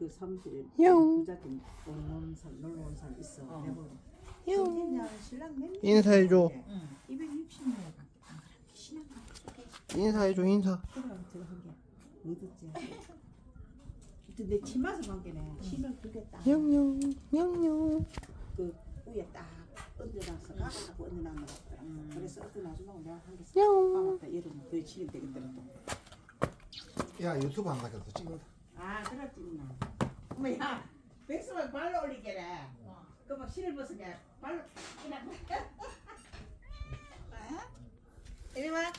그 사무실에 부자들 온 사람 놀러 온 사람 있어. 어. 내가 인사해줘. 인사해줘 인사. 그럼 치마서 관계네. 뭐 신을 두개 딱. 영영 영영. 그 위에 딱 얹어놨어. 가고 얹어놨는 그래서 어떤 아줌마가 내가 한개 써. 아 맞다. 얘를 너희 치면 되겠더라 또. 야 유튜브 안 가져도 찍는다. 아 그렇지구나. 어머 야 백수만 발로 올리게래. 실을 벗으게 발로 그냥. 이리 와.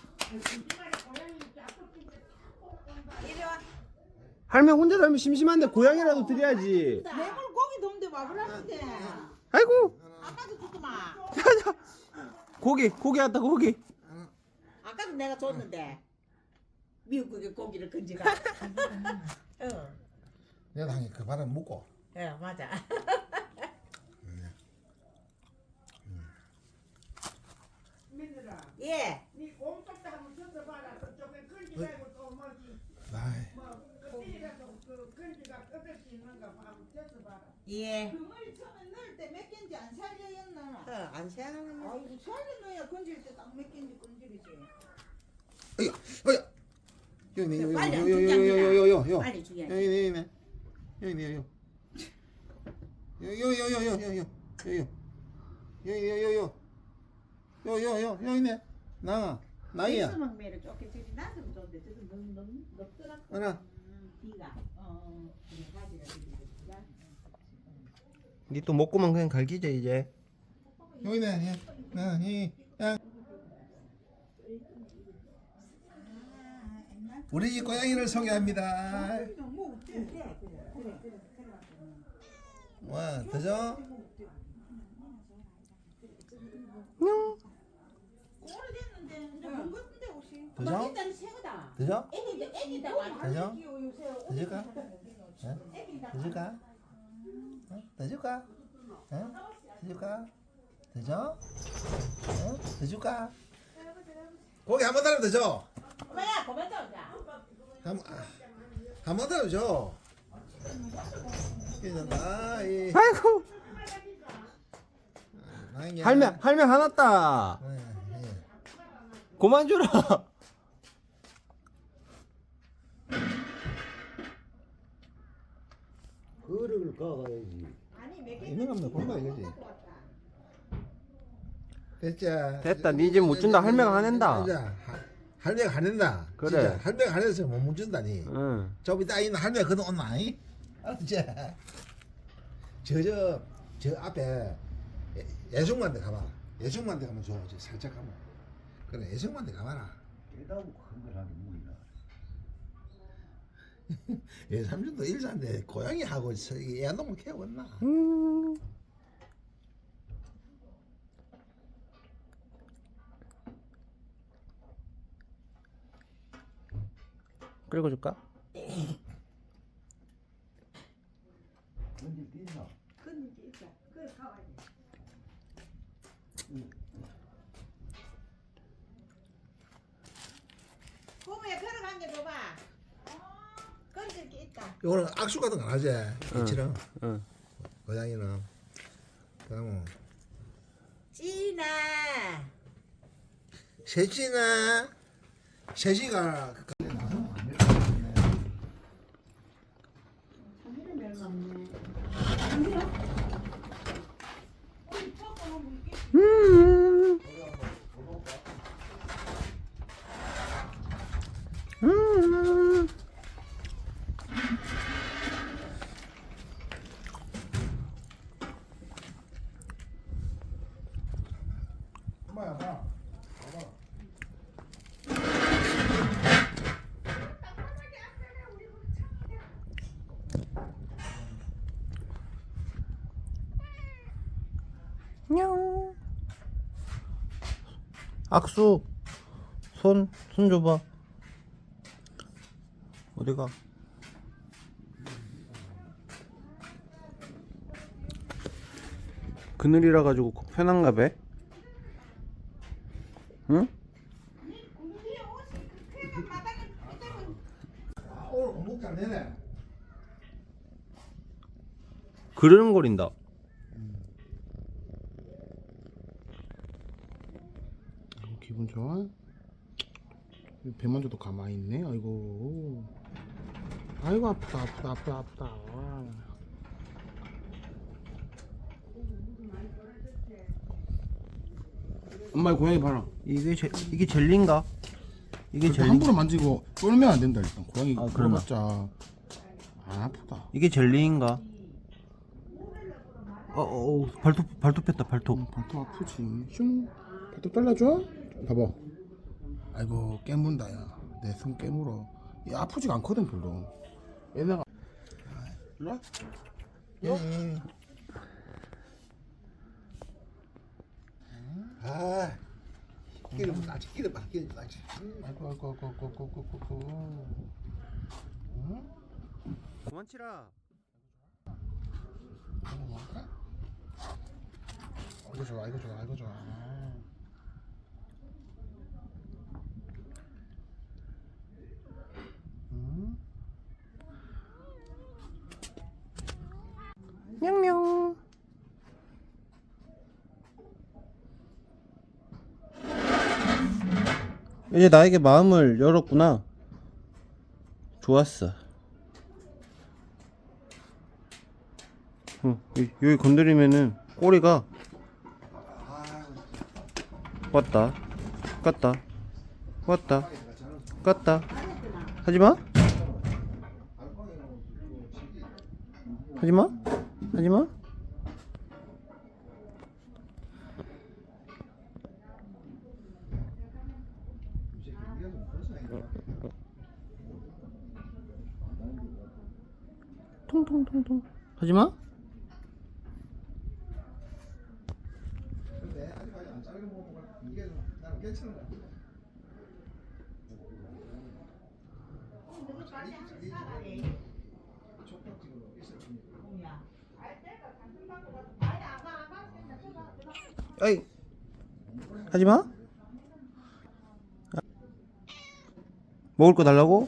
이리 와. 할매 혼자 살면 심심한데 고양이라도 드려야지. 내물 고기 돈데 와보라는데. 아이고. 아까도. 자자. 고기 고기 왔다 고기. 아까도 내가 줬는데. 미국에 고기를 건지가. 응. 내 당이 그 바람 묻고. 예, 맞아. 음. 민들아, 예. 네 공격도 한번 젖어봐라. 그쪽에 끌지 말고 또 뭐지? 아이, 뭐그 띠라도 그 끌지가 뜯을 수 있는가 봐. 한번 젖어봐라. 예. 그물 처음에 넣을 때 몇 개인지 안 살려였나? 어, 안 새는 거. 아이고 살려 넣어야 건질 때 딱 몇 개인지 건질이지. 어야, 어야. 요요요요요요요 요, 빨리 죽여야지. 여기 네, 여기 네, 요. 요, 요, 요, 요, 요, 요, 요, 요. 요, 요, 요, 요. 요, 요, 요, 여기네. 나, 나이야. 백수망매를 쫓게 되지 나좀 좋은데 저도 너무 너무 높더라. 은하, 비가 어 그래 가지가 비가. 니또 목구멍 그냥 갈기자 이제. 여기네. 예. 나, 이, 야. 우리 이 고양이를 소개합니다. 와, 되죠? 냥. 되죠? 되죠? 되죠? 되죠까? 되죠까? 되죠까? 되죠까? 되죠? 되죠까? 고기 한번 달면 되죠? 엄마야 그만 자 한번 아, 한번 달면 죠 괜찮다. 이 아이고. 나에게 할매 할매 화났다. 예, 예. 그만 줘라. 그릇을 까가야지. 아니 몇 개. 있는 거면 골라 이거지. 됐지. 됐다. 니 이제 못 준다. 할매가 화낸다. 자, 하- 할매가 화낸다. 그래. 진짜 할매가 화내서 못 준다니. 응. 좀 이따 있는 할매가 그동 온나이? 알았지? 저저 저 앞에 예- 예술만대 가봐. 예술만대 가면 좋아. 저 살짝 가면. 그래 예술만대 가봐라. 깨다고 큰걸 하기 뭐이나 예 삼촌도 일산데 고양이 하고 저기 애놈을 키워봤나? 음. 끓여 줄까? 언제 뛰나 큰게 있어. 그래 가와야 돼. 고모야 걸어간 게 줘봐. 건질 게 있다. 요거는 악수 같은 거안 하지? 이처럼 응. 고양이는. 그러면 찌나. 셋이나 셋이가 Gần 냥. 악수. 손, 손 줘봐. 어디가? 그늘이라 가지고 편한가 봐. 응? 아. 그르릉거린다. 아이고, 기분 좋아? 배만져도 가만히 있네. 아이고. 아이고 아프다 아프다 아프다 아프다. 엄마 이 고양이 봐라. 이게 제, 이게 젤리인가? 이게 젤리 함부로 만지고 쫄면 안 된다 일단. 고양이 아, 그러나? 물어봤자 안 아프다. 이게 젤리인가? 어, 어, 어 발톱 발톱 뺐다 발톱. 음, 발톱 아프지. 슝. 발톱 잘라줘? 봐봐. 아이고 깨문다 야. 내 손 깨물어. 얘 아프지가 않거든 별로. 얘네가. 일로 와. 아 기름 따지 기름 봐 기름 따지 아이고 아이고 아이고 아이고 아이고 아이고. 아이고. 그만 치라. 이거 먹을까? 아이고 좋아 아이고 좋아 아이고 좋아. 이제 나에게 마음을 열었구나. 좋았어. 여기 건드리면은 꼬리가 왔다, 갔다, 왔다, 갔다. 하지마. 하지마. 하지마. 통통통통. 하지마. 근데 아직까지 안 자르고 먹으면 이게 나는 괜찮은 것 같아 아이. 하지마. 먹을 거 달라고?